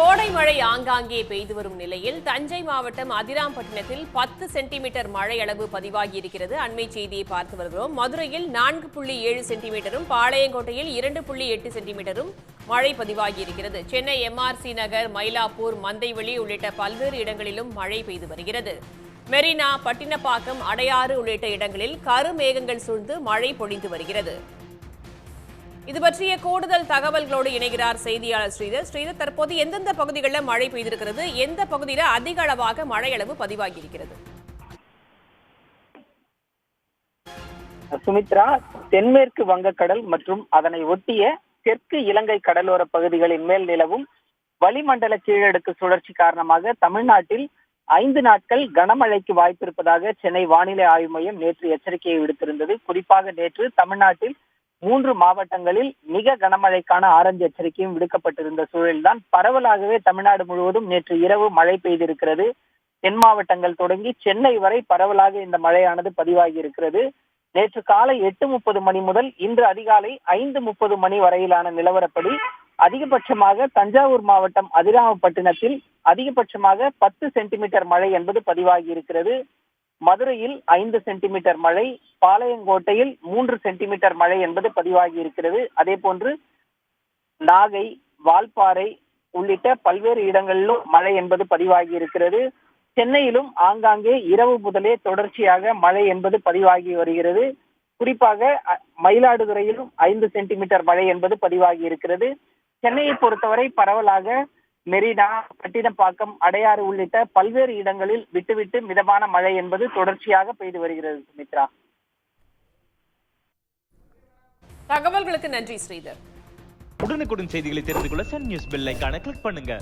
கோடை மழை ஆங்காங்கே பெய்து வரும் நிலையில் தஞ்சை மாவட்டம் அதிராம்பட்டினத்தில் பத்து சென்டிமீட்டர் மழை அளவு பதிவாகி இருக்கிறது. அண்மை செய்தியை பார்த்து வருகிறோம். மதுரையில் நான்கு புள்ளி ஏழு சென்டிமீட்டரும் பாளையங்கோட்டையில் இரண்டு புள்ளி எட்டு சென்டிமீட்டரும் மழை பதிவாகி இருக்கிறது. சென்னை எம்ஆர்சி நகர் மயிலாப்பூர் மந்தைவெளி உள்ளிட்ட பல்வேறு இடங்களிலும் மழை பெய்து வருகிறது. மெரினா பட்டினப்பாக்கம் அடையாறு உள்ளிட்ட இடங்களில் கருமேகங்கள் சூழ்ந்து மழை பொழிந்து வருகிறது. இது பற்றிய கூடுதல் தகவல்களோடு இணைகிறார் செய்தியாளர் ஸ்ரீதர். ஸ்ரீதர் தற்போது எந்தெந்த பகுதிகளில் மழை பெய்திருக்கிறது? எந்த பகுதியில் அதிக அளவாக மழை அளவு பதிவாகி இருக்கிறது சுமித்ரா தென்மேற்கு வங்கக்கடல் மற்றும் அதனை ஒட்டிய தெற்கு இலங்கை கடலோர பகுதிகளின் மேல் நிலவும் வளிமண்டல கீழடுக்கு சுழற்சி காரணமாக தமிழ்நாட்டில் ஐந்து நாட்கள் கனமழைக்கு வாய்ப்பிருப்பதாக சென்னை வானிலை ஆய்வு மையம் நேற்று எச்சரிக்கையை விடுத்திருந்தது. குறிப்பாக நேற்று தமிழ்நாட்டில் மூன்று மாவட்டங்களில் மிக கனமழைக்கான ஆரஞ்சு எச்சரிக்கையும் விடுக்கப்பட்டிருந்த சூழலில்தான் பரவலாகவே தமிழ்நாடு முழுவதும் நேற்று இரவு மழை பெய்திருக்கிறது. தென் மாவட்டங்கள் தொடங்கி சென்னை வரை பரவலாக இந்த மழையானது பதிவாகி இருக்கிறது. நேற்று காலை எட்டு முப்பது மணி முதல் இன்று அதிகாலை ஐந்து முப்பது மணி வரையிலான நிலவரப்படி அதிகபட்சமாக தஞ்சாவூர் மாவட்டம் அதிராமப்பட்டினத்தில் அதிகபட்சமாக பத்து சென்டிமீட்டர் மழை என்பது பதிவாகி இருக்கிறது. மதுரையில் ஐந்து சென்டிமீட்டர் மழை பாளையங்கோட்டையில் மூன்று சென்டிமீட்டர் மழை என்பது பதிவாகி இருக்கிறது. அதே போன்று நாகை வால்பாறை உள்ளிட்ட பல்வேறு இடங்களிலும் மழை என்பது பதிவாகி இருக்கிறது. சென்னையிலும் ஆங்காங்கே இரவு முதலே தொடர்ச்சியாக மழை என்பது பதிவாகி வருகிறது. குறிப்பாக மயிலாடுதுறையிலும் ஐந்து சென்டிமீட்டர் மழை என்பது பதிவாகி இருக்கிறது. சென்னையை பொறுத்தவரை பரவலாக மெரினா பட்டினப்பாக்கம் அடையாறு உள்ளிட்ட பல்வேறு இடங்களில் விட்டுவிட்டு மிதமான மழை என்பது தொடர்ச்சியாக பெய்து வருகிறது சுமித்ரா. தகவல்களுக்கு நன்றி ஸ்ரீதர். உடனுக்குடன் செய்திகளை தெரிந்து கொள்ள சன் நியூஸ் பெல் ஐகானை கிளிக் பண்ணுங்க.